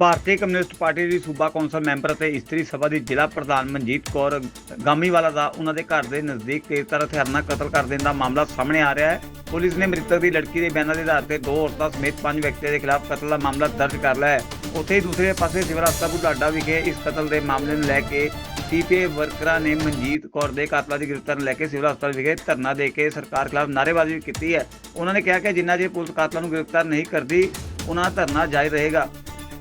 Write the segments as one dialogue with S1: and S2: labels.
S1: ਭਾਰਤੀ communist party ਦੀ ਸੂਬਾ council member ਅਤੇ ਇਸਤਰੀ ਸਭਾ ਦੀ ਜ਼ਿਲ੍ਹਾ ਪ੍ਰਧਾਨ ਮਨਜੀਤ ਕੌਰ ਗਾਮੀਵਾਲਾ ਦਾ ਉਹਨਾਂ ਦੇ ਘਰ ਦੇ ਨਜ਼ਦੀਕ ਤੇਜ਼ਧਾਰ ਹਥਿਆਰ ਨਾਲ ਕਤਲ ਕਰ ਦੇਣ ਦਾ ਮਾਮਲਾ ਸਾਹਮਣੇ ਆ ਰਿਹਾ ਹੈ। ਪੁਲਿਸ ਨੇ ਮ੍ਰਿਤਕ ਦੀ ਲੜਕੀ ਦੇ ਬਿਆਨਾਂ ਦੇ ਆਧਾਰ ਤੇ ਦੋ ਔਰਤਾਂ ਸਮੇਤ ਪੰਜ ਵਿਅਕਤੀਆਂ ਦੇ ਖਿਲਾਫ ਕਤਲ ਦਾ ਮਾਮਲਾ ਦਰਜ ਕਰ ਲਿਆ ਹੈ। ਉੱਥੇ ਹੀ ਦੂਸਰੇ ਪਾਸੇ ਸਿਵਲ ਹਸਪਤਾਲ ਬੁਢਲਾਡਾ ਵਿਖੇ ਇਸ ਕਤਲ ਦੇ ਮਾਮਲੇ ਨੂੰ ਲੈ ਕੇ ਸੀਪੀਏ ਵਰਕਰਾਂ ਨੇ ਮਨਜੀਤ ਕੌਰ ਦੇ ਕਾਤਲਾਂ ਦੀ ਗ੍ਰਿਫਤਾਰ ਨੂੰ ਲੈ ਕੇ ਸਿਵਲ ਹਸਪਤਾਲ ਵਿਖੇ ਧਰਨਾ ਦੇ ਕੇ ਸਰਕਾਰ ਖਿਲਾਫ ਨਾਅਰੇਬਾਜ਼ੀ ਕੀਤੀ ਹੈ। ਉਹਨਾਂ ਨੇ ਕਿਹਾ ਕਿ ਜਿੰਨਾ ਜੇ ਪੁਲਿਸ ਕਾਤਲਾਂ ਨੂੰ ਗ੍ਰਿਫਤਾਰ ਨਹੀਂ ਕਰਦੀ, ਉਹਨਾਂ ਦਾ ਧਰਨਾ ਜਾਰੀ ਰਹੇਗਾ।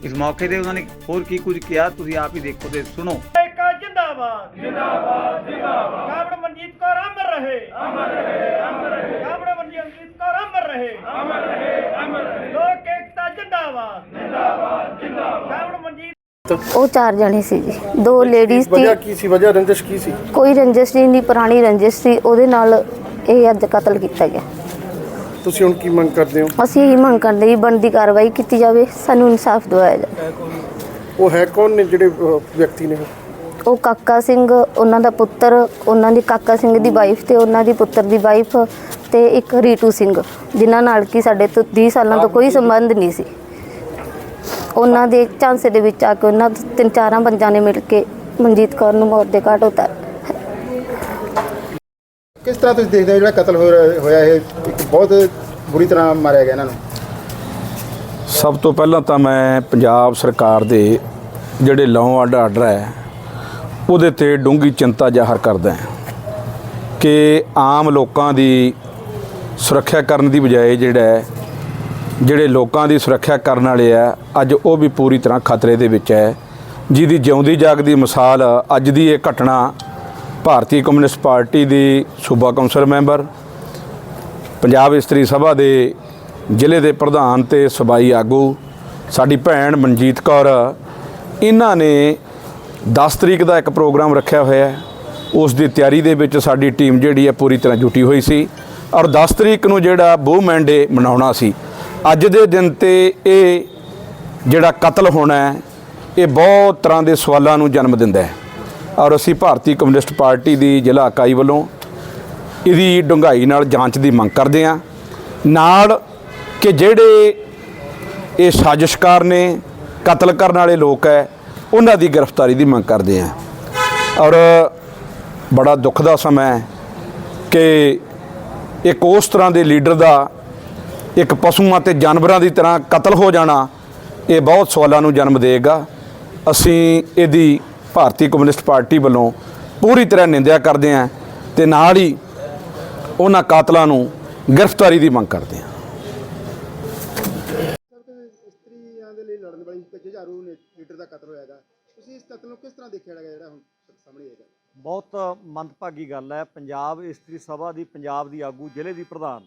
S1: ਇਸ ਮੌਕੇ ਤੇ ਉਹਨਾਂ ਨੇ ਹੋਰ ਕੀ ਕੁਝ ਕਿਹਾ ਤੁਸੀਂ ਆਪ ਹੀ ਦੇਖੋ ਤੇ ਸੁਣੋ।
S2: ਏਕਾ ਜਿੰਦਾਬਾਦ। ਜਿੰਦਾਬਾਦ ਜਿੰਦਾਬਾਦ ਕਾਬੜ ਮਨਜੀਤ ਕੌਰ ਅਮਰ ਰਹੇ। ਅਮਰ ਰਹੇ ਅਮਰ ਰਹੇ ਕਾਬੜ ਮਨਜੀਤ ਕੌਰ ਅਮਰ ਰਹੇ। ਅਮਰ ਰਹੇ ਅਮਰ ਰਹੇ ਲੋਕ ਏਕਤਾ ਜਿੰਦਾਬਾਦ। ਜਿੰਦਾਬਾਦ ਜਿੰਦਾਬਾਦ ਕਾਬੜ ਮਨਜੀਤ
S3: ਉਹ ਚਾਰ ਜਣੇ ਸੀ ਜੀ। ਦੋ ਲੇਡੀਜ਼ ਸੀ
S4: ਵਜ੍ਹਾ ਕੀ ਸੀ? ਵਜ੍ਹਾ ਰੰਜਿਸ਼ ਕੀ ਸੀ?
S3: ਕੋਈ ਰੰਜਿਸ਼ ਨਹੀਂ ਦੀ ਪੁਰਾਣੀ ਰੰਜਿਸ਼ ਸੀ। ਉਹਦੇ ਨਾਲ ਇਹ ਅੱਜ ਕਤਲ ਕੀਤਾ ਗਿਆ।
S4: ਤੁਸੀਂ ਹੁਣ ਕੀ ਮੰਗ ਕਰਦੇ ਹੋ?
S3: ਅਸੀਂ ਇਹੀ ਮੰਗ ਕਰਦੇ ਜੀ ਬਣਦੀ ਕਾਰਵਾਈ ਕੀਤੀ ਜਾਵੇ ਸਾਨੂੰ ਇਨਸਾਫ ਦਿਵਾਇਆ ਜਾਵੇ।
S4: ਉਹ ਹੈ ਕੌਣ ਨੇ ਜਿਹੜੇ ਅਹ, ਵਿਅਕਤੀ ਨੇ?
S3: ਉਹ ਕਾਕਾ ਸਿੰਘ ਉਹਨਾਂ ਦਾ ਪੁੱਤਰ ਉਹਨਾਂ ਦੀ ਕਾਕਾ ਸਿੰਘ ਦੀ ਵਾਈਫ ਤੇ ਉਹਨਾਂ ਦੀ ਪੁੱਤਰ ਦੀ ਵਾਈਫ ਤੇ ਇੱਕ ਰੀਟੂ ਸਿੰਘ ਜਿਨ੍ਹਾਂ ਨਾਲ ਕੀ ਸਾਡੇ ਤੋਂ 20 ਸਾਲਾਂ ਤੋਂ ਕੋਈ ਸੰਬੰਧ ਨਹੀਂ ਸੀ। ਉਹਨਾਂ ਦੇ ਝਾਂਸੇ ਦੇ ਵਿੱਚ ਆ ਕੇ ਉਹਨਾਂ ਤਿੰਨ ਚਾਰਾਂ ਬੰਦਿਆਂ ਨੇ ਮਿਲ ਕੇ ਮਨਜੀਤ ਕੌਰ ਨੂੰ ਮੌਤ ਦੇ ਘਾਟ ਉਤਾਰ
S5: ਕਿਸ ਤਰ੍ਹਾਂ ਤੁਸੀਂ ਦੇਖਦੇ ਹੋ ਜਿਹੜਾ ਕਤਲ ਹੋ ਰਿਹਾ- ਹੋਇਆ ਇਹ ਬਹੁਤ ਬੁਰੀ ਤਰ੍ਹਾਂ ਮਾਰਿਆ ਗਿਆ ਇਹਨਾਂ ਨੂੰ।
S6: ਸਭ ਤੋਂ ਪਹਿਲਾਂ ਤਾਂ ਮੈਂ ਪੰਜਾਬ ਸਰਕਾਰ ਦੇ ਜਿਹੜੇ ਲਾਅ ਐਂਡ ਆਰਡਰ ਹੈ, ਉਹਦੇ ਤੇ ਡੂੰਘੀ ਚਿੰਤਾ ਜ਼ਾਹਰ ਕਰਦਾ ਕਿ ਆਮ ਲੋਕਾਂ ਦੀ ਸੁਰੱਖਿਆ ਕਰਨ ਦੀ ਬਜਾਏ ਜਿਹੜਾ ਜਿਹੜੇ ਲੋਕਾਂ ਦੀ ਸੁਰੱਖਿਆ ਕਰਨ ਵਾਲੇ ਆ, ਅੱਜ ਉਹ ਵੀ ਪੂਰੀ ਤਰ੍ਹਾਂ ਖਤਰੇ ਦੇ ਵਿੱਚ ਹੈ। ਜਿਹਦੀ ਜਿਉਂਦੀ ਜਾਗਦੀ ਮਿਸਾਲ ਅੱਜ ਦੀ ਇਹ ਘਟਨਾ ਭਾਰਤੀ ਕਮਿਊਨਿਸਟ ਪਾਰਟੀ ਦੀ ਸੂਬਾ ਕੌਂਸਲ ਮੈਂਬਰ ਪੰਜਾਬ ਇਸਤਰੀ ਸਭਾ ਦੇ ਜ਼ਿਲ੍ਹੇ ਦੇ ਪ੍ਰਧਾਨ ਤੇ ਸਬਾਈ ਆਗੂ ਸਾਡੀ ਭੈਣ ਮਨਜੀਤ ਕੌਰ, ਇਹਨਾਂ ਨੇ 10 ਤਰੀਕ ਦਾ ਇੱਕ ਪ੍ਰੋਗਰਾਮ ਰੱਖਿਆ ਹੋਇਆ ਹੈ। ਉਸ ਦੀ ਤਿਆਰੀ ਦੇ ਵਿੱਚ ਸਾਡੀ ਟੀਮ ਜਿਹੜੀ ਹੈ ਪੂਰੀ ਤਰ੍ਹਾਂ ਜੁਟੀ ਹੋਈ ਸੀ ਔਰ 10 ਤਰੀਕ ਨੂੰ ਜਿਹੜਾ ਵੂਮੈਨ ਡੇ ਮਨਾਉਣਾ ਸੀ। ਅੱਜ ਦੇ ਦਿਨ ਤੇ ਇਹ ਜਿਹੜਾ ਕਤਲ ਹੋਣਾ ਹੈ, ਇਹ ਬਹੁਤ ਤਰ੍ਹਾਂ ਦੇ ਸਵਾਲਾਂ ਨੂੰ ਜਨਮ ਦਿੰਦਾ ਹੈ। ਔਰ ਅਸੀਂ ਭਾਰਤੀ ਕਮਿਊਨਿਸਟ ਪਾਰਟੀ ਦੀ ਜ਼ਿਲ੍ਹਾ ਇਕਾਈ ਵੱਲੋਂ ਇਹਦੀ ਡੂੰਘਾਈ ਨਾਲ ਜਾਂਚ ਦੀ ਮੰਗ ਕਰਦੇ ਹਾਂ। ਨਾਲ ਕਿ ਜਿਹੜੇ ਇਹ ਸਾਜ਼ਿਸ਼ਕਾਰ ਨੇ, ਕਤਲ ਕਰਨ ਵਾਲੇ ਲੋਕ ਹੈ, ਉਹਨਾਂ ਦੀ ਗ੍ਰਿਫਤਾਰੀ ਦੀ ਮੰਗ ਕਰਦੇ ਹਾਂ। ਔਰ ਬੜਾ ਦੁੱਖ ਦਾ ਸਮਾਂ ਹੈ ਕਿ ਇੱਕ ਉਸ ਤਰ੍ਹਾਂ ਦੇ ਲੀਡਰ ਦਾ, ਇੱਕ ਪਸ਼ੂਆਂ ਤੇ ਜਾਨਵਰਾਂ ਦੀ ਤਰ੍ਹਾਂ ਕਤਲ ਹੋ ਜਾਣਾ, ਇਹ ਬਹੁਤ ਸਵਾਲਾਂ ਨੂੰ ਜਨਮ ਦੇਗਾ ਅਸੀਂ ਇਹਦੀ ਭਾਰਤੀ ਕਮਿਊਨਿਸਟ ਪਾਰਟੀ ਵੱਲੋਂ ਪੂਰੀ ਤਰ੍ਹਾਂ ਨਿੰਦਿਆ ਕਰਦੇ ਹਾਂ ਤੇ ਨਾਲ ਹੀ ਉਹਨਾਂ ਕਾਤਲਾਂ ਨੂੰ ਗ੍ਰਿਫਤਾਰੀ ਦੀ ਮੰਗ ਕਰਦੇ ਹਾਂ।
S5: ਇਸਤਰੀਆਂ ਦੇ ਲਈ ਲੜਨ ਵਾਲੀ ਇੱਕ ਜੁਝਾਰੂ ਨੇ- ਲੀਡਰ ਦਾ ਕਤਲ ਹੋਇਆਗਾ ਤੁਸੀਂ ਇਸ ਕਤਲ ਨੂੰ ਕਿਸ ਤਰ੍ਹਾਂ ਦੇਖਿਆ ਹੈਗਾ ਜਿਹੜਾ ਹੁਣ ਸਾਹਮਣੇ ਆਏਗਾ
S2: ਬਹੁਤ ਮੰਦਭਾਗੀ ਗੱਲ ਹੈ। ਪੰਜਾਬ ਇਸਤਰੀ ਸਭਾ ਦੀ ਪੰਜਾਬ ਦੀ ਆਗੂ ਜ਼ਿਲ੍ਹੇ ਦੀ ਪ੍ਰਧਾਨ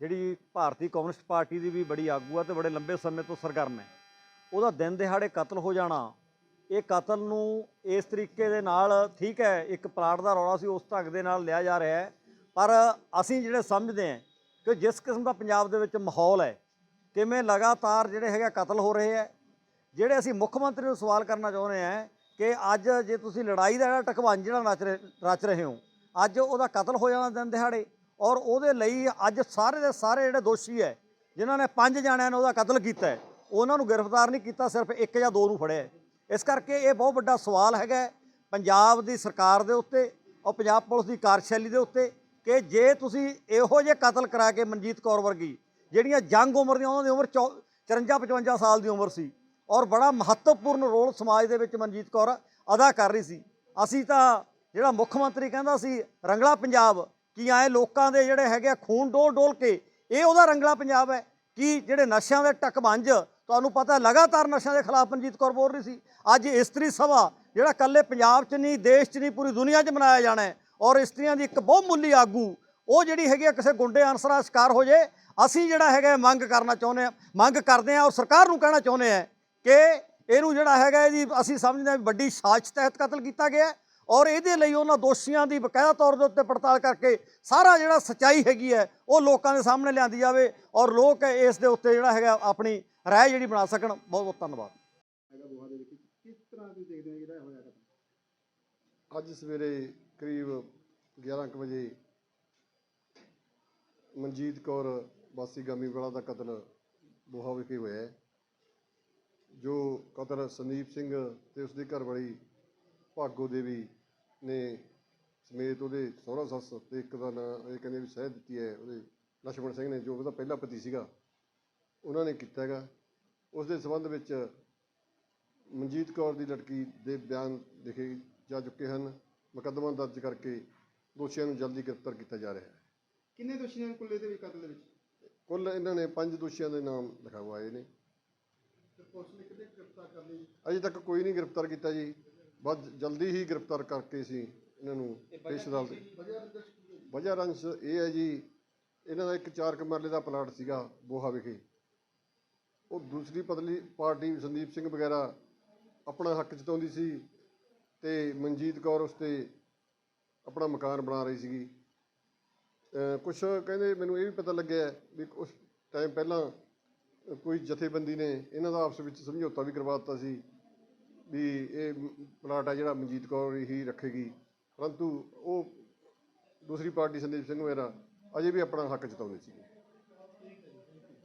S2: ਜਿਹੜੀ ਭਾਰਤੀ ਕਮਿਊਨਿਸਟ ਪਾਰਟੀ ਦੀ ਵੀ ਬੜੀ ਆਗੂ ਆ ਤੇ ਬੜੇ ਲੰਬੇ ਸਮੇਂ ਤੋਂ ਸਰਗਰਮ ਹੈ। ਉਹਦਾ ਦਿਨ ਦਿਹਾੜੇ ਕਤਲ ਹੋ ਜਾਣਾ ਇਹ ਕਤਲ ਨੂੰ ਇਸ ਤਰੀਕੇ ਦੇ ਨਾਲ ਠੀਕ ਹੈ ਇੱਕ ਪਲਾਟ ਦਾ ਰੌਲਾ ਸੀ ਉਸ ਢੰਗ ਦੇ ਨਾਲ ਲਿਆ ਜਾ ਰਿਹਾ ਹੈ। ਪਰ ਅਸੀਂ ਜਿਹੜੇ ਸਮਝਦੇ ਹਾਂ ਕਿ ਜਿਸ ਕਿਸਮ ਦਾ ਪੰਜਾਬ ਦੇ ਵਿੱਚ ਮਾਹੌਲ ਹੈ, ਕਿਵੇਂ ਲਗਾਤਾਰ ਜਿਹੜੇ ਹੈਗੇ ਕਤਲ ਹੋ ਰਹੇ ਹੈ ਜਿਹੜੇ ਅਸੀਂ ਮੁੱਖ ਮੰਤਰੀ ਨੂੰ ਸਵਾਲ ਕਰਨਾ ਚਾਹੁੰਦੇ ਹਾਂ ਕਿ ਅੱਜ ਜੇ ਤੁਸੀਂ ਲੜਾਈ ਦਾ ਜਿਹੜਾ ਟਕਵਾਂਜ ਜਿਹੜਾ ਨੱਚ ਰਹੇ, ਰਚ ਰਹੇ ਹੋ, ਅੱਜ ਉਹਦਾ ਕਤਲ ਹੋ ਜਾਣਾ ਦਿਨ ਦਿਹਾੜੇ ਔਰ ਉਹਦੇ ਲਈ ਅੱਜ ਸਾਰੇ ਦੇ ਸਾਰੇ ਜਿਹੜੇ ਦੋਸ਼ੀ ਹੈ, ਜਿਨ੍ਹਾਂ ਨੇ ਪੰਜ ਜਾਣਿਆਂ ਨੇ ਉਹਦਾ ਕਤਲ ਕੀਤਾ ਹੈ, ਉਹਨਾਂ ਨੂੰ ਗ੍ਰਿਫਤਾਰ ਨਹੀਂ ਕੀਤਾ, ਸਿਰਫ ਇੱਕ ਜਾਂ ਦੋ ਨੂੰ ਫੜਿਆ ਇਸ ਕਰਕੇ ਇਹ ਬਹੁਤ ਵੱਡਾ ਸਵਾਲ ਹੈਗਾ ਪੰਜਾਬ ਦੀ ਸਰਕਾਰ ਦੇ ਉੱਤੇ ਔਰ ਪੰਜਾਬ ਪੁਲਿਸ ਦੀ ਕਾਰਜਸ਼ੈਲੀ ਦੇ ਉੱਤੇ ਕਿ ਜੇ ਤੁਸੀਂ ਇਹੋ ਜਿਹੇ ਕਤਲ ਕਰਾ ਕੇ ਮਨਜੀਤ ਕੌਰ ਵਰਗੀ, ਜਿਹੜੀਆਂ ਜੰਗ ਉਮਰ ਦੀਆਂ ਉਹਨਾਂ ਦੀ ਉਮਰ 54 55 ਸਾਲ ਦੀ ਉਮਰ ਸੀ, ਔਰ ਬੜਾ ਮਹੱਤਵਪੂਰਨ ਰੋਲ ਸਮਾਜ ਦੇ ਵਿੱਚ ਮਨਜੀਤ ਕੌਰ ਅਦਾ ਕਰ ਰਹੀ ਸੀ, ਅਸੀਂ ਤਾਂ ਜਿਹੜਾ ਮੁੱਖ ਮੰਤਰੀ ਕਹਿੰਦਾ ਸੀ, ਰੰਗਲਾ ਪੰਜਾਬ, ਕੀ ਆਏ ਲੋਕਾਂ ਦੇ ਜਿਹੜੇ ਹੈਗੇ ਆ ਖੂਨ ਡੋਲ ਡੋਲ ਕੇ, ਇਹ ਉਹਦਾ ਰੰਗਲਾ ਪੰਜਾਬ ਹੈ, ਕਿ ਜਿਹੜੇ ਨਸ਼ਿਆਂ ਦੇ ਟਕਵੰਜ ਤੁਹਾਨੂੰ ਪਤਾ ਲਗਾਤਾਰ ਨਸ਼ਿਆਂ ਦੇ ਖਿਲਾਫ ਮਨਜੀਤ ਕੌਰ ਬੋਲ ਰਹੀ ਸੀ, ਅੱਜ ਇਸਤਰੀ ਸਭਾ, ਜਿਹੜਾ ਕੱਲੇ ਪੰਜਾਬ 'ਚ ਨਹੀਂ, ਦੇਸ਼ 'ਚ ਨਹੀਂ, ਪੂਰੀ ਦੁਨੀਆ 'ਚ ਮਨਾਇਆ ਜਾਣਾ ਹੈ ਔਰ ਇਸਤਰੀਆਂ ਦੀ ਇੱਕ ਬਹੁਮੁੱਲੀ ਆਗੂ, ਉਹ ਜਿਹੜੀ ਹੈਗੀ ਆ ਕਿਸੇ ਗੁੰਡੇ ਅਨਸਰਾਂ ਦਾ ਸ਼ਿਕਾਰ ਹੋ ਜੇ, ਅਸੀਂ ਜਿਹੜਾ ਹੈਗਾ ਮੰਗ ਕਰਨਾ ਚਾਹੁੰਦੇ ਆ ਮੰਗ ਕਰਦੇ ਆ ਔਰ ਸਰਕਾਰ ਨੂੰ ਕਹਿਣਾ ਚਾਹੁੰਦੇ ਆ ਕਿ ਇਹਨੂੰ ਜਿਹੜਾ ਹੈਗਾ ਇਹਦੀ ਅਸੀਂ ਸਮਝਦੇ ਹਾਂ ਵੱਡੀ ਸਾਜ਼ਿਸ਼ ਤਹਿਤ ਕਤਲ ਕੀਤਾ ਗਿਆ ਔਰ ਇਹਦੇ ਲਈ ਉਹਨਾਂ ਦੋਸ਼ੀਆਂ ਦੀ ਬਕਾਇਦਾ ਤੌਰ ਦੇ ਉੱਤੇ ਪੜਤਾਲ ਕਰਕੇ ਸਾਰਾ ਜਿਹੜਾ ਸਚਾਈ ਹੈਗੀ ਹੈ, ਉਹ ਲੋਕਾਂ ਦੇ ਸਾਹਮਣੇ ਲਿਆਂਦੀ ਜਾਵੇ, ਔਰ ਲੋਕ ਇਸ ਦੇ ਉੱਤੇ ਜਿਹੜਾ ਹੈਗਾ ਆਪਣੀ ਰਾਏ ਜਿਹੜੀ ਬਣਾ ਸਕਣ। ਬਹੁਤ ਬਹੁਤ ਧੰਨਵਾਦ।
S5: ਕਿਸ ਤਰ੍ਹਾਂ ਤੁਸੀਂ ਦੇਖਦੇ ਹੋ ਜਿਹੜਾ ਹੋਇਆ
S4: ਅੱਜ ਸਵੇਰੇ ਕਰੀਬ 11 ਕੁ ਵਜੇ ਮਨਜੀਤ ਕੌਰ ਵਾਸੀ ਗਾਮੀਵਾਲਾ ਦਾ ਕਤਲ ਬੋਹਾ ਵਿਖੇ ਹੋਇਆ ਜੋ ਕਤਲ ਸੰਦੀਪ ਸਿੰਘ ਤੇ ਉਸਦੀ ਘਰਵਾਲੀ ਭਾਗੋ ਦੇਵੀ ਨੇ ਸਮੇਤ ਉਹਦੇ ਸਹੁਰਾ, ਸੱਸ ਤੇ ਇੱਕ ਦਾ ਨਾਂ ਇਹ ਕਹਿੰਦੇ ਵੀ ਸਹਿ ਦਿੱਤੀ ਹੈ, ਉਹਦੇ ਲਛਮਣ ਸਿੰਘ ਨੇ, ਜੋ ਉਹਦਾ ਪਹਿਲਾ ਪਤੀ ਸੀਗਾ, ਉਹਨਾਂ ਨੇ ਕੀਤਾ ਹੈਗਾ। ਉਸ ਦੇ ਸੰਬੰਧ ਵਿੱਚ ਮਨਜੀਤ ਕੌਰ ਦੀ ਲੜਕੀ ਦੇ ਬਿਆਨ ਲਿਖੇ ਜਾ ਚੁੱਕੇ ਹਨ। ਮੁਕੱਦਮਾ ਦਰਜ ਕਰਕੇ ਦੋਸ਼ੀਆਂ ਨੂੰ ਜਲਦੀ ਗ੍ਰਿਫਤਾਰ ਕੀਤਾ ਜਾ ਰਿਹਾ ਹੈ।
S5: ਕਿੰਨੇ ਦੋਸ਼ੀਆਂ ਨੂੰ ਕੁੱਲੇ ਦੇ ਵੀ ਕਤਲ ਦੇ ਵਿੱਚ?
S4: ਕੁੱਲ ਇਹਨਾਂ ਨੇ ਪੰਜ ਦੋਸ਼ੀਆਂ ਦੇ ਨਾਮ ਲਿਖਾਵਾਏ ਨੇ।
S5: ਤੇ ਪੁਲਿਸ ਨੇ ਕਿਤੇ ਗ੍ਰਿਫਤਾਰ ਕਰ ਲਈ?
S4: ਅਜੇ ਤੱਕ ਕੋਈ ਨਹੀਂ ਗ੍ਰਿਫਤਾਰ ਕੀਤਾ ਜੀ। ਬਸ ਜਲਦੀ ਹੀ ਗ੍ਰਿਫਤਾਰ ਕਰਕੇ ਅਸੀਂ ਇਹਨਾਂ ਨੂੰ ਪੇਸ਼ ਅਦਾਲਤ ਵਜ੍ਹਾ ਰੰਸ਼ ਇਹ ਹੈ ਜੀ ਇਹਨਾਂ ਦਾ ਇੱਕ ਚਾਰ ਕਮਰਲੇ ਦਾ ਪਲਾਟ ਸੀਗਾ ਬੋਹਾ ਵਿਖੇ। ਉਹ ਦੂਸਰੀ ਪਤਲੀ ਪਾਰਟੀ ਸੰਦੀਪ ਸਿੰਘ ਵਗੈਰਾ ਆਪਣਾ ਹੱਕ ਜਤਾਉਂਦੀ ਸੀ। ਤੇ ਮਨਜੀਤ ਕੌਰ ਉਸ ਤੇ ਆਪਣਾ ਮਕਾਨ ਬਣਾ ਰਹੀ ਸੀਗੀ। ਕੁਝ ਕਹਿੰਦੇ ਮੈਨੂੰ ਇਹ ਵੀ ਪਤਾ ਲੱਗਿਆ ਵੀ ਉਸ ਟਾਈਮ ਪਹਿਲਾਂ ਕੋਈ ਜਥੇਬੰਦੀ ਨੇ ਇਹਨਾਂ ਦਾ ਆਪਸ ਵਿੱਚ ਸਮਝੌਤਾ ਵੀ ਕਰਵਾ ਦਿੱਤਾ ਸੀ ਵੀ ਇਹ ਪਲਾਟ ਆ ਜਿਹੜਾ ਮਨਜੀਤ ਕੌਰ ਹੀ ਰੱਖੇਗੀ। ਪਰੰਤੂ ਉਹ ਦੂਸਰੀ ਪਾਰਟੀ ਸੰਦੀਪ ਸਿੰਘ ਵਗੈਰਾ ਅਜੇ ਵੀ ਆਪਣਾ ਹੱਕ ਜਤਾਉਂਦੇ ਸੀ